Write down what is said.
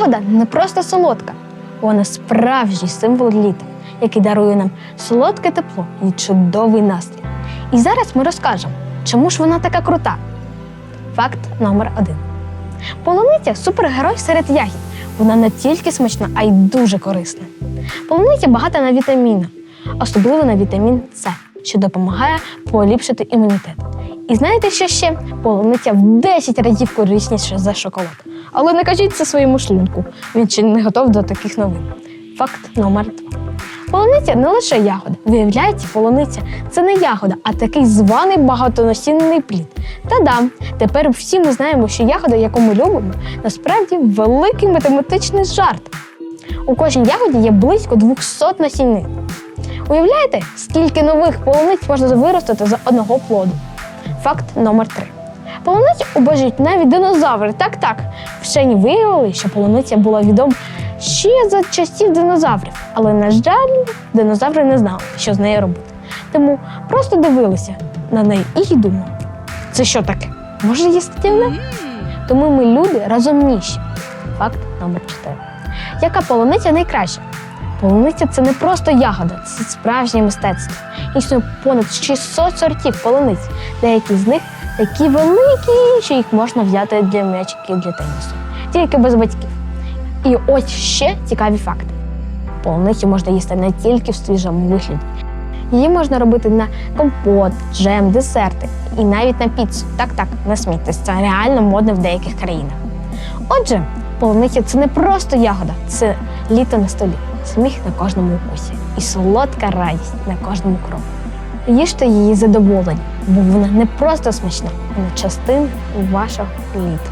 Ягода не просто солодка, вона справжній символ літа, який дарує нам солодке тепло і чудовий настрій. І зараз ми розкажемо, чому ж вона така крута. Факт номер один. Полуниця супергерой серед ягід. Вона не тільки смачна, а й дуже корисна. Полуниця багата на вітаміни, особливо на вітамін С, що допомагає поліпшити імунітет. І знаєте, що ще? Полуниця в 10 разів корисніша за шоколад. Але не кажіть це своєму шлунку, він ще не готов до таких новин. Факт номер два. Полуниця не лише ягода. Виявляється, полуниця це не ягода, а такий званий багатоносінний плід. Та-да, тепер всі ми знаємо, що ягода, яку ми любимо, насправді великий математичний жарт. У кожній ягоді є близько 200 насінин. Уявляєте, скільки нових полуниць можна виростити за одного плоду? Факт номер три. Полуницю обожнюють навіть динозаври. Так, так. Вчені виявили, що полуниця була відома ще за часів динозаврів. Але, на жаль, динозаври не знали, що з нею робити. Тому просто дивилися на неї і думали, це що таке? Може їсти дівне? Тому ми люди розумніші. Факт номер 4. Яка полуниця найкраща? Полуниця це не просто ягода, це справжнє мистецтво. Існує понад 600 сортів полуниць. Деякі з них такі великі, що їх можна взяти для м'ячиків для тенісу, тільки без батьків. І ось ще цікаві факти: полуницю можна їсти не тільки в свіжому вигляді. Її можна робити на компот, джем, десерти і навіть на піцу. Так, так, не смійтесь, це реально модно в деяких країнах. Отже, полуниця це не просто ягода, це літо на столі, сміх на кожному укусі і солодка радість на кожному кроку. Їжте її задоволення, бо вона не просто смачна, вона частина вашого літа.